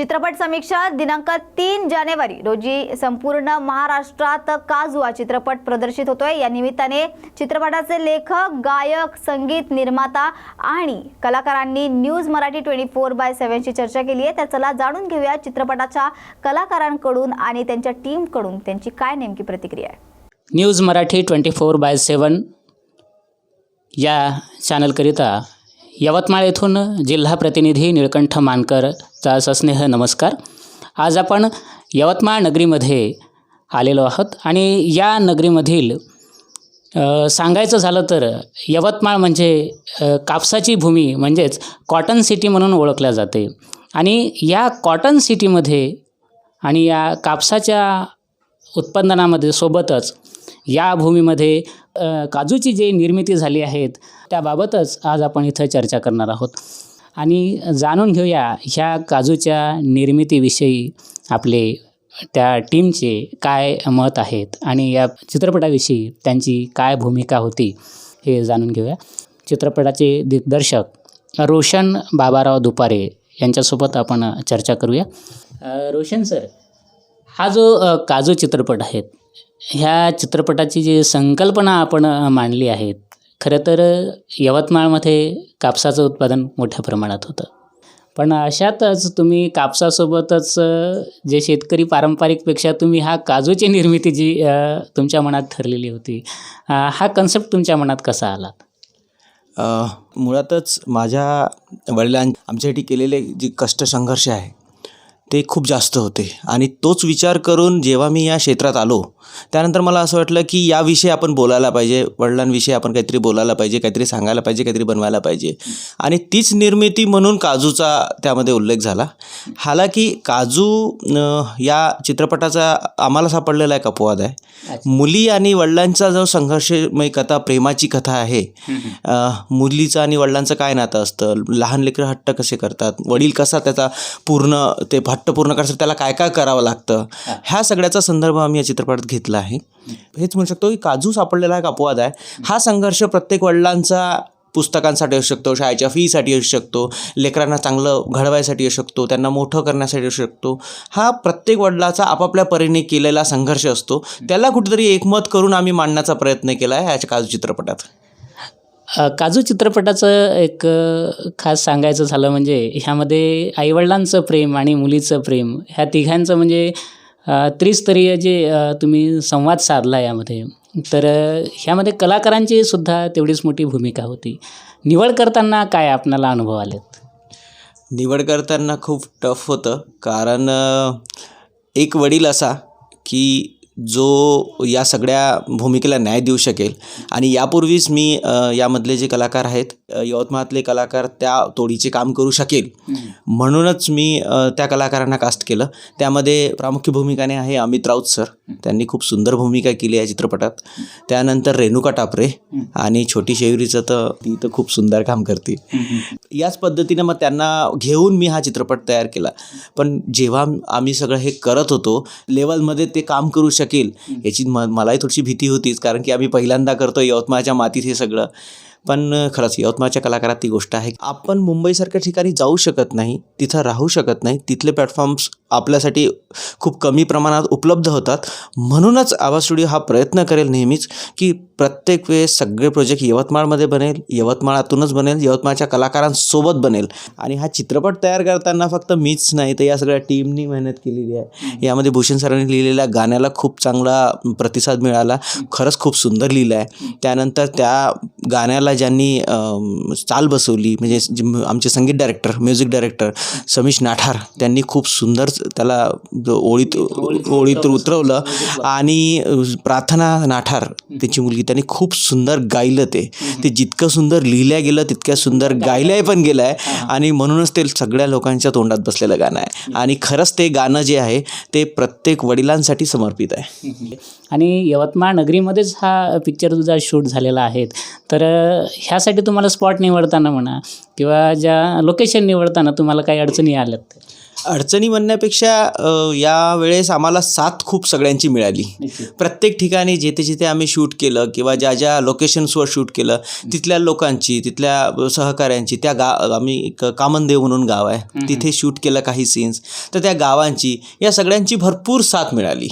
चित्रपट समीक्षा दिनांक तीन जानेवारी रोजी संपूर्ण महाराष्ट्रात काजुआ चित्रपट प्रदर्शित होतोय. या निमित्ताने चित्रपटाचे लेखक गायक संगीत निर्माता आणि कलाकारांनी news Marathi twenty four by सेव्हनशी चर्चा केली आहे. तर चला जाणून घेऊया चित्रपटाच्या कलाकारांकडून आणि त्यांच्या टीमकडून त्यांची काय नेमकी प्रतिक्रिया आहे. News Marathi twenty four by seven या चॅनलकरिता यवतमाळ येथून जिल्हा प्रतिनिधी निळकंठ मानकरचा सस्नेह नमस्कार. आज आपण यवतमाळ नगरीमध्ये आलेलो आहोत आणि या नगरीमधील सांगायचं झालं तर यवतमाळ म्हणजे कापसाची भूमी म्हणजेच कॉटन सिटी म्हणून ओळखल्या जाते. आणि या कॉटन सिटीमध्ये आणि या कापसाच्या उत्पादनामध्ये सोबतच या भूमीमध्ये काजूची जी निर्मिती झाली आहेत त्याबाबतच आज आपण इथं चर्चा करणार आहोत. आणि जाणून घेऊया ह्या काजूच्या निर्मितीविषयी आपले त्या टीमचे काय मत आहेत आणि या चित्रपटाविषयी त्यांची काय भूमिका होती हे जाणून घेऊया. चित्रपटाचे दिग्दर्शक रोशन बाबाराव दुपारे यांच्यासोबत आपण चर्चा करूया. रोशन सर हा जो काजू चित्रपट आहे ह्या चित्रपटाची जी संकल्पना आपण मांडली आहे खरं तर यवतमाळमध्ये कापसाचं उत्पादन मोठ्या प्रमाणात होतं. पण अशातच तुम्ही कापसासोबतच जे शेतकरी पारंपरिकपेक्षा तुम्ही हा काजूची निर्मिती जी तुमच्या मनात ठरलेली होती हा कन्सेप्ट तुमच्या मनात कसा आला? मुळातच माझ्या वडिलां आमच्यासाठी केलेले जे कष्ट संघर्ष आहे ते खूप जास्त होते. आणि तोच विचार करून जेव्हा मी या क्षेत्रात आलो त्यानंतर मला असं वाटलं की याविषयी आपण बोलायला पाहिजे वडिलांविषयी आपण काहीतरी बोलायला पाहिजे काहीतरी सांगायला पाहिजे काहीतरी बनवायला पाहिजे. आणि तीच निर्मिती म्हणून काजूचा त्यामध्ये उल्लेख झाला. हालाकी काजू या चित्रपटाचा आम्हाला सापडलेला एक अपवाद आहे. मुली आणि वडिलांचा जो संघर्षमय कथा प्रेमाची कथा आहे मुलीचं आणि वडिलांचं काय नातं असतं? लहान लेकरं हट्ट कसे करतात? वडील कसा त्याचा पूर्ण ते हट्ट पूर्ण करतात त्याला काय काय करावं लागतं? ह्या सगळ्याचा संदर्भ आम्ही या चित्रपटात घेतला आहे. हेच म्हणू शकतो की काजू सापडलेला एक अपवाद आहे. हा संघर्ष प्रत्येक वडिलांचा पुस्तकांसाठी असू शकतो शाळेच्या फीसाठी असू शकतो लेकरांना चांगलं घडवायसाठी असू शकतो त्यांना मोठं करण्यासाठी असू शकतो. हा प्रत्येक वडिलाचा आपापल्या परीने केलेला संघर्ष असतो. त्याला कुठेतरी एकमत करून आम्ही मांडण्याचा प्रयत्न केला आहे ह्याच्या काजू चित्रपटात. काजू चित्रपटाचं एक खास सांगायचं झालं म्हणजे ह्यामध्ये आईवडिलांचं प्रेम आणि मुलीचं प्रेम ह्या तिघांचं म्हणजे त्रिस्तरीय जे तुम्ही संवाद साधला यामध्ये. तर ह्यामध्ये कलाकारांची सुद्धा तेवढीच मोठी भूमिका होती. निवड करताना काय आपणाला अनुभव आलेत? निवड करताना खूप टफ होतं. कारण एक वडील असा की जो या सगळ्या भूमिकेला न्याय देऊ शकेल. आणि यापूर्वीच मी यामधले जे कलाकार आहेत यवतमाळातले कलाकार त्या तोडीचे काम करू शकेल. म्हणूनच मी त्या कलाकारांना कास्ट केलं. त्यामध्ये प्रामुख्य भूमिकाने आहे अमित राऊत सर. त्यांनी खूप सुंदर भूमिका केली या चित्रपटात. त्यानंतर रेणुका टापरे आणि छोटी शेवरीचं तर ती तर खूप सुंदर काम करते. याच पद्धतीनं मग त्यांना घेऊन मी हा चित्रपट तयार केला. पण जेव्हा आम्ही सगळं हे करत होतो लेवलमध्ये ते काम करू शकेल याची म मलाही थोडीशी भीती होतीच कारण की आम्ही पहिल्यांदा करतो यवतमाळच्या मातीत हे सगळं. पण खरंच यवतमाळच्या कलाकारात ती गोष्ट आहे. आपण मुंबईसारख्या ठिकाणी जाऊ शकत नाही तिथं राहू शकत नाही तिथले प्लॅटफॉर्म्स आपल्यासाठी खूप कमी प्रमाणात उपलब्ध होतात. म्हणूनच आवाज स्टुडिओ हा प्रयत्न करेल नेहमीच की प्रत्येक वेळेस सगळे प्रोजेक्ट यवतमाळमध्ये बनेल यवतमाळातूनच बनेल यवतमाळच्या कलाकारांसोबत बनेल. आणि हा चित्रपट तयार करताना फक्त मीच नाही तर या सगळ्या टीमनी मेहनत केलेली आहे. यामध्ये भूषण सरांनी लिहिलेल्या गाण्याला खूप चांगला प्रतिसाद मिळाला. खरंच खूप सुंदर लिहिलं आहे. त्यानंतर त्या गाण्याला ज्यांनी चाल बसवली म्हणजे आमचे संगीत director music director Samish Nathar त्यांनी खूप सुंदर त्याला ओळीत ओळीत उतरवलं. आणि प्रार्थना नाठार त्याची मुलगी त्यांनी खूप सुंदर गायलं ते. ते जितकं सुंदर लिहिल्या गेलं तितक्या सुंदर गायल्या पण गेलं आहे आणि म्हणूनच ते सगळ्या लोकांच्या तोंडात बसलेलं गाणं आहे. आणि खरंच ते गाणं जे आहे ते प्रत्येक वडिलांसाठी समर्पित आहे. आणि यवतमाळ नगरीमध्येच हा पिक्चर तुझा शूट झालेला आहे. तर ह्यासाठी तुम्हाला स्पॉट निवडताना म्हणा किंवा ज्या लोकेशन निवडताना तुम्हाला काही अडचणी आल्यात? अडचणी म्हणण्यापेक्षा या वेळेस आम्हाला साथ खूप सगळ्यांची मिळाली. प्रत्येक ठिकाणी जिथे जिथे आम्ही शूट केलं किंवा ज्या ज्या लोकेशन्सवर शूट केलं तिथल्या लोकांची तिथल्या सहकाऱ्यांची त्या गा आम्ही एक कामनदेव म्हणून गाव आहे. तिथे शूट केलं काही सीन्स तर त्या गावांची या सगळ्यांची भरपूर साथ मिळाली.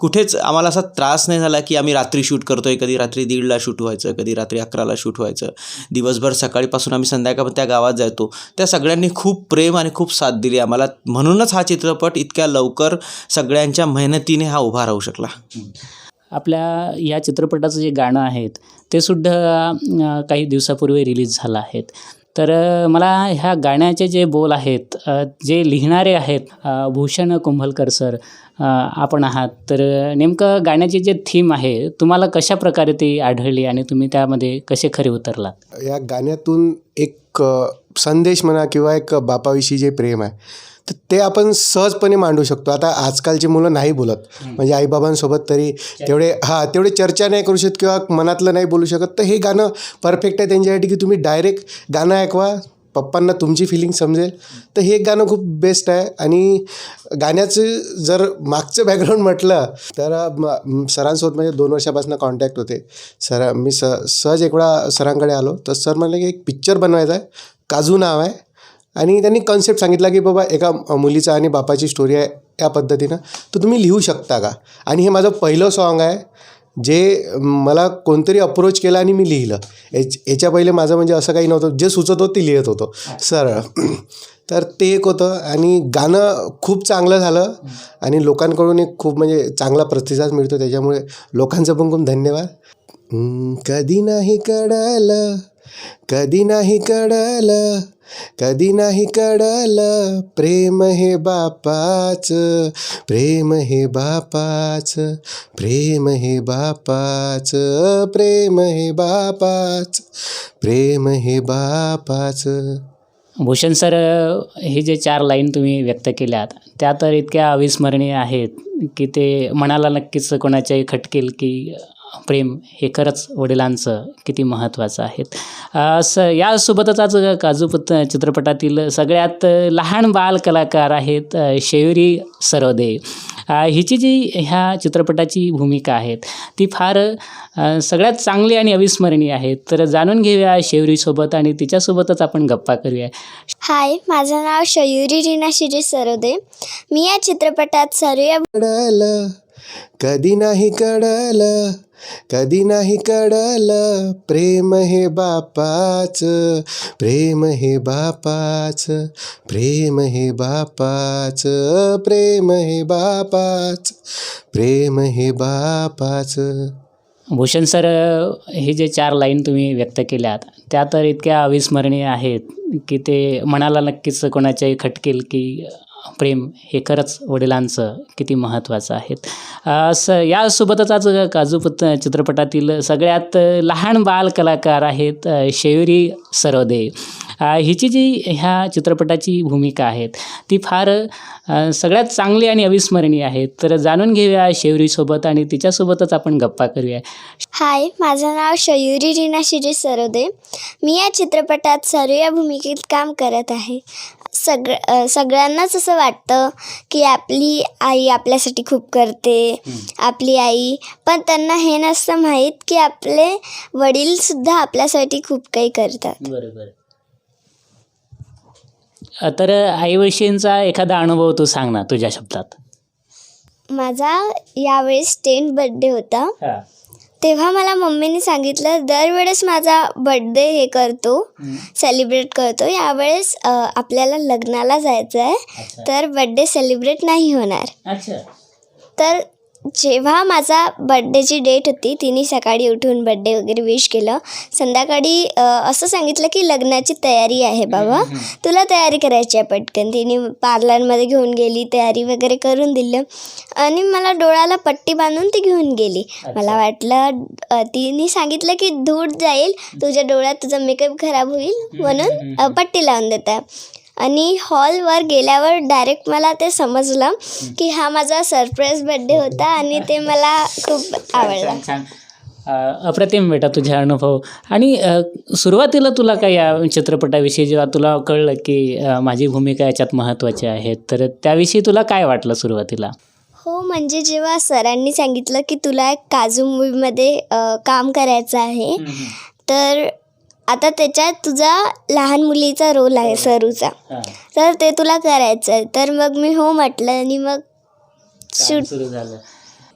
कुठेच आम्हाला असा त्रास नाही झाला की आम्ही रात्री शूट करतो आहे कधी रात्री दीडला शूट व्हायचं कधी रात्री अकराला शूट व्हायचं. दिवसभर सकाळीपासून आम्ही संध्याकाळ त्या गावात जातो त्या सगळ्यांनी खूप प्रेम आणि खूप साथ दिली आम्हाला. म्हणूनच हा चित्रपट इतक्या लवकर सगळ्यांच्या मेहनतीने हा उभा राहू शकला. आपल्या या चित्रपटाचं जे गाणं आहेत ते सुद्धा काही दिवसापूर्वी रिलीज झालं आहेत. तर मला ह्या गाण्याचे जे बोल आहेत जे लिहिणारे आहेत भूषण कुंभलकर सर आपण आहात. तर नेमकं गाण्याची जे थीम आहे तुम्हाला कशा प्रकारे ती आढळली आणि तुम्ही त्यामध्ये कसे खरे उतरलात? या गाण्यातून एक संदेश म्हणा किंवा एक बापाविषयी जे प्रेम आहे तर ते आपण सहजपणे मांडू शकतो. आता आजकालची मुलं नाही बोलत. म्हणजे आईबाबांसोबत तरी तेवढे हां तेवढे चर्चा नाही करू शकत किंवा मनातलं नाही बोलू शकत. तर हे गाणं परफेक्ट आहे त्यांच्यासाठी की तुम्ही डायरेक्ट गाणं ऐकवा. पप्पांना तुमची फिलिंग समजेल. तर हे एक गाणं खूप बेस्ट आहे. आणि गाण्याचं जर मागचं बॅकग्राऊंड म्हटलं तर सरांसोबत म्हणजे दोन वर्षापासून कॉन्टॅक्ट होते. सर मी स सहज एक वेळा सरांकडे आलो. तर सर म्हणले की एक पिक्चर बनवायचा आहे. काजू नाव आहे. आणि त्यांनी कन्सेप्ट सांगितला की बाबा एका मुलीचा आणि बापाची स्टोरी आहे या पद्धतीनं. तर तुम्ही लिहू शकता का? आणि हे माझं पहिलं सॉन्ग आहे जे मला कोणतरी अप्रोच केलं आणि मी लिहिलं. याच याच्या पहिले माझं म्हणजे असं काही नव्हतं. जे सुचत होतं ते लिहित होतो. सरळ तर ते एक होतं. आणि गाणं खूप चांगलं झालं. आणि लोकांकडून एक खूप म्हणजे चांगला प्रतिसाद मिळतो. त्याच्यामुळे लोकांचं पण खूप धन्यवाद. कधी नाही कळलं कधी नाही कळलं कधी नाही कळलं प्रेम हे बापाच प्रेम हे बापाच प्रेम हे बापाच प्रेम हे बापाच प्रेम हे बापाच. भूषण सर हे जे चार लाईन तुम्ही व्यक्त केल्यात त्या तर इतक्या अविस्मरणीय आहेत की ते मनाला नक्कीच कोणाच्याही खटकेल की प्रेम हे खरंच वडिलांचं किती महत्त्वाचं आहे स यासोबतच आज काजू पुत चित्रपटातील सगळ्यात लहान बाल कलाकार आहेत अ, शयुरी सरोदे. हिची जी ह्या चित्रपटाची भूमिका आहे ती फार सगळ्यात चांगली आणि अविस्मरणीय आहे तर जाणून घेऊया शयुरीसोबत आणि तिच्यासोबतच आपण गप्पा करूया. हाय माझं नाव शयुरी रीना शिरीष सरोदे. मी या चित्रपटात सरूया कळलं कधी नाही कळलं कधी नाही कळलं प्रेम हे बापाच प्रेम हे बापाच प्रेम हे बापाच प्रेम हे बापाच प्रेम हे बापाच. भूषण सर हे जे चार लाईन तुम्ही व्यक्त केल्यात त्या तर इतक्या अविस्मरणीय आहेत की ते मनाला नक्कीच कोणाच्याही खटकेल की प्रेम हे खरंच वडिलांचं किती महत्त्वाचं आहे स यासोबतच आज काजूपुत चित्रपटातील सगळ्यात लहान बाल कलाकार आहेत अ, सरोदे. हिची जी ह्या चित्रपटाची भूमिका आहे ती फार सगळ्यात चांगली आणि अविस्मरणीय आहे तर जाणून घेऊया शेवरीसोबत आणि तिच्यासोबतच आपण गप्पा करूया. हाय माझं नाव शयुरी रीना शिरी सरोदे. मी या चित्रपटात सरू या भूमिकेत काम करत आहे. सगळं अ, सगळ्यांनाच असं वाटतं की आपली आई आपल्यासाठी खूप करते आपली आई. पण त्यांना हे नसतं माहीत की आपले वडीलसुद्धा आपल्यासाठी खूप काही करतात. बरोबर. तर आईविषयींचा एखादा अनुभव तू सांग ना तुझ्या शब्दात. माझा यावेळेस टेंथ बड्डे होता. तेव्हा मला मम्मीने सांगितलं दरवेळेस माझा बड्डे हे करतो सेलिब्रेट करतो. यावेळेस अ, आपल्याला लग्नाला जायचं आहे तर बड्डे सेलिब्रेट नाही होणार. अच्छा. तर जेव्हा माझा बड्डेची डेट होती तिने सकाळी उठून बड्डे वगैरे विश केलं. संध्याकाळी असं सांगितलं की लग्नाची तयारी आहे बाबा. तुला तयारी करायची आहे पटकन. तिने पार्लरमध्ये घेऊन गेली तयारी वगैरे करून दिलं. आणि मला डोळ्याला पट्टी बांधून ती घेऊन गेली. मला वाटलं तिने सांगितलं की धूळ जाईल तुझ्या डोळ्यात तुझा मेकअप खराब होईल म्हणून पट्टी लावून देत आणि हॉलवर गेल्यावर डायरेक्ट मला ते समजलं की हा माझा सरप्राईज बड्डे होता आणि ते मला खूप आवडला. छान अप्रतिम बेटा तुझे अनुभव. आणि सुरुवातीला तुला काय या चित्रपटाविषयी जेव्हा तुला कळलं की माझी भूमिका याच्यात महत्त्वाची आहे तर त्याविषयी तुला काय वाटलं सुरुवातीला? हो म्हणजे जेव्हा सरांनी सांगितलं की तुला एक काजू मूवीमध्ये काम करायचं आहे तर आता त्याच्यात तुझा लहान मुलीचा रोल आहे सरूचा. तर ते तुला करायचं आहे तर मग मी हो म्हटलं आणि मग शूट सुरू झालं.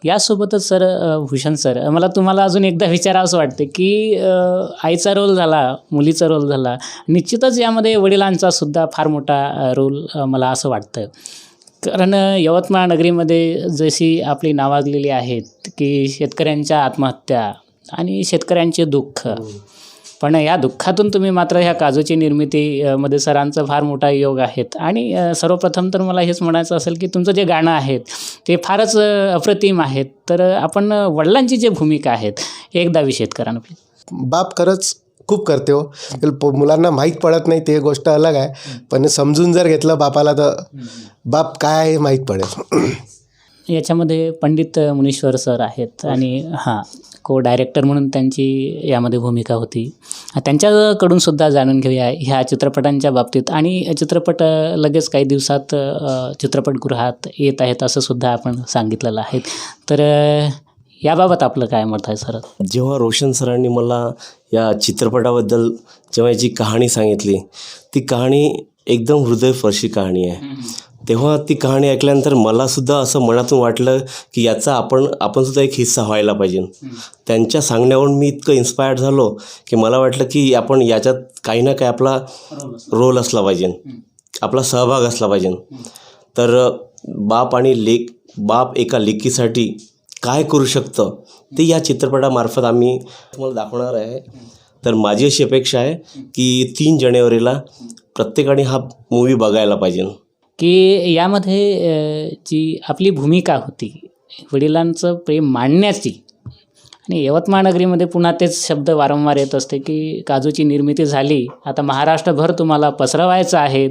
यासोबतच सर अ, भूषण सर मला तुम्हाला अजून एकदा विचारावंसं वाटतं की अ, आईचा रोल झाला मुलीचा रोल झाला. निश्चितच यामध्ये वडिलांचा सुद्धा फार मोठा अ, रोल अ, मला असं वाटतं. कारण अ, यवतमाळ नगरीमध्ये जशी आपली नावाजलेली आहेत की शेतकऱ्यांच्या आत्महत्या आणि शेतकऱ्यांचे दुःख. पण या दुःखातून तुम्ही मात्र ह्या काजूची निर्मिती अ, मध्ये सरांचा फार मोठा योग आहेत. आणि सर्वप्रथम तर मला हेच म्हणायचं असेल की तुमचं जे गाणं आहे ते फारच अप्रतिम आहेत. तर आपण वडिलांची जी भूमिका आहेत एकदा विषेद करा ना. बाप खरंच खूप करते हो. मुलांना माहीत पडत नाही ते गोष्ट अलग आहे. पण समजून जर घेतलं बापाला तर बाप काय आहे माहीत पडेल. याच्यामध्ये पंडित मुनीश्वर सर आहेत. आणि हां को डायरेक्टर म्हणून त्यांची यामध्ये भूमिका होती. त्यांच्याकडून सुद्धा जाणून घेऊया ह्या चित्रपटांच्या बाबतीत. आणि चित्रपट लगेच काही दिवसात चित्रपटगृहात येत आहेत असं सुद्धा आपण सांगितलेलं आहे. तर याबाबत आपलं काय मत आहे सर? जेव्हा रोशन सरांनी मला या चित्रपटाबद्दल जेव्हा याची कहाणी सांगितली ती कहाणी एकदम हृदयस्पर्शी कहाणी आहे. तेव्हा ती कहाणी ऐकल्यानंतर मलासुद्धा असं मनातून वाटलं की याचा आपण आपण सुद्धा एक हिस्सा व्हायला पाहिजे. त्यांच्या सांगण्यावरून मी इतकं इन्स्पायर्ड झालो की मला वाटलं की आपण याच्यात काही ना काही आपला रोल असला पाहिजे. आपला सहभाग असला पाहिजे. तर बाप आणि लेक बाप एका लेकीसाठी काय करू शकतं ते या चित्रपटामार्फत आम्ही तुम्हाला दाखवणार आहे. तर माझी अशी अपेक्षा आहे की तीन जानेवारीला प्रत्येकाने हा मूवी बघायला पाहिजे. की यामध्ये जी आपली भूमिका होती वडिलांचं प्रेम मांडण्याची आणि यवतमाळ नगरीमध्ये पुन्हा तेच शब्द वारंवार येत असते की काजूची निर्मिती झाली आता महाराष्ट्रभर तुम्हाला पसरवायचं आहेत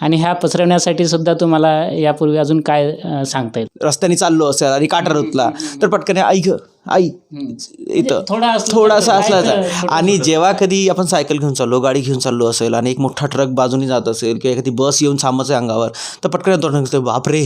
आणि ह्या पसरवण्यासाठी सुद्धा तुम्हाला यापूर्वी अजून काय सांगता येईल रस्त्याने चाललो असेल आणि काटा रुतला तर पटकन आई ग आई इथं थोडा असला थोडासा असला तर. आणि. जेव्हा कधी आपण सायकल घेऊन चाललो गाडी घेऊन चाललो असेल आणि एक मोठा ट्रक बाजूने जात असेल किंवा एखादी बस येऊन आहे अंगावर तर पटकन निघतं, बापरे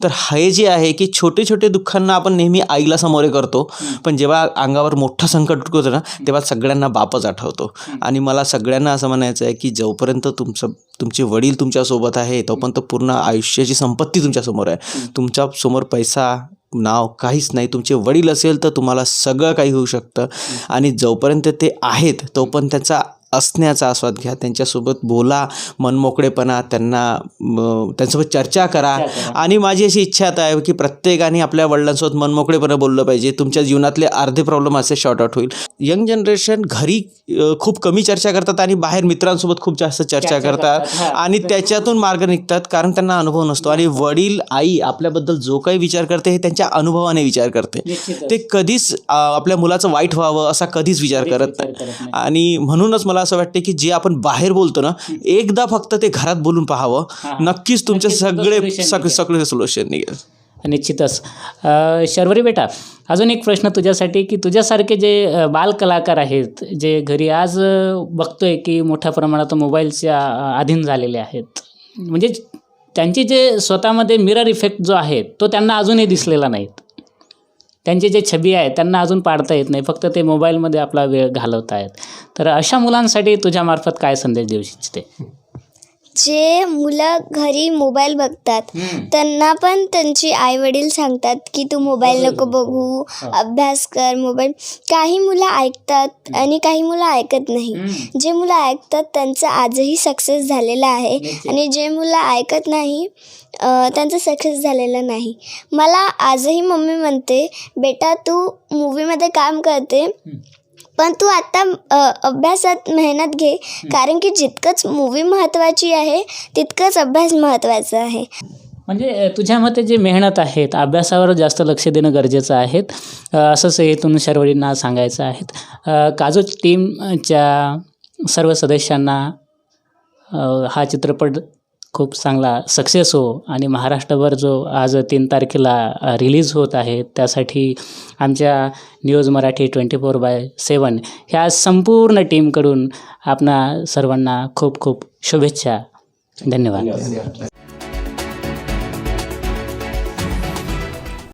तर हे जे आहे की छोटे छोटे दुःखांना आपण नेहमी आईला सामोरे करतो. पण जेव्हा अंगावर मोठं संकट होतं ना तेव्हा सगळ्यांना बापच आठवतो. आणि मला सगळ्यांना असं म्हणायचं आहे की जोपर्यंत तुमचं तुमचे वडील तुमच्यासोबत आहे तोपर्यंत पूर्ण आयुष्याची संपत्ती तुमच्यासमोर आहे. तुमच्यासमोर पैसा नाव काहीच नाही. तुमचे वडील असेल तर तुम्हाला सगळं काही होऊ शकतं. आणि जोपर्यंत ते आहेत तोपर्यंत त्यांचा असण्याचा आस्वाद घ्या त्यांच्यासोबत बोला मनमोकळेपणा त्यांना त्यांच्यासोबत चर्चा करा. आणि माझी अशी इच्छा आता आहे की प्रत्येकाने आपल्या वडिलांसोबत मनमोकळेपणे बोललं पाहिजे. तुमच्या जीवनातले अर्धे प्रॉब्लेम असे शॉर्ट आउट होईल. यंग जनरेशन घरी खूप कमी चर्चा करतात आणि बाहेर मित्रांसोबत खूप जास्त चर्चा करतात. आणि त्याच्यातून मार्ग निघतात कारण त्यांना अनुभव नसतो. आणि वडील आई आपल्याबद्दल जो काही विचार करते हे त्यांच्या अनुभवाने विचार करते. ते कधीच आपल्या मुलाचं वाईट व्हावं असा कधीच विचार करत नाही. आणि म्हणूनच मला असं वाटते की जे आपण बाहेर बोलतो ना एकदा फक्त ते घरात बोलून पाहावं. नक्कीच तुमचे सगळे सगळे सोल्युशन निघेल. निश्चितच. शर्वरी बेटा अजून एक प्रश्न तुझ्यासाठी की तुझ्यासारखे जे बालकलाकार आहेत जे घरी आज बघतोय की मोठ्या प्रमाणात मोबाईलच्या अधीन झालेले आहेत म्हणजे त्यांची जे स्वतःमध्ये मिरर इफेक्ट जो आहे तो त्यांना अजूनही दिसलेला नाहीत. त्यांचे जे छबी आहेत त्यांना अजून पाडता येत नाही. फक्त ते मोबाईलमध्ये आपला वेळ घालवत आहेत तर अशा मुलांसाठी तुझ्यामार्फत काय संदेश देऊ इच्छिते? जे मुलं घरी मोबाईल बघतात त्यांना पण त्यांची आई वडील सांगतात की तू मोबाईल नको बघू अभ्यास कर मोबाईल. काही मुलं ऐकतात आणि काही मुलं ऐकत नाही. जे मुलं ऐकतात त्यांचं आजही सक्सेस झालेलं आहे. आणि जे मुलं ऐकत नाही त्यांचं सक्सेस झालेलं नाही. मला आजही मम्मी म्हणते बेटा तू मूवीमध्ये काम करते पण तू आता अभ्यासात मेहनत घे. कारण की जितकंच मूवी महत्त्वाची आहे तितकंच अभ्यास महत्त्वाचा आहे. म्हणजे तुझ्या मते जे मेहनत आहेत अभ्यासावर जास्त लक्ष देणं गरजेचं आहे. असंच हेतून शर्वरींना सांगायचं आहे. काजू टीमच्या सर्व सदस्यांना हा चित्रपट खूप चांगला सक्सेस हो. आणि महाराष्ट्रभर जो आज तीन तारखेला रिलीज होत आहे त्यासाठी आमच्या news Marathi twenty four by seven ह्या संपूर्ण टीमकडून आपणा सर्वांना खूप खूप शुभेच्छा. धन्यवाद.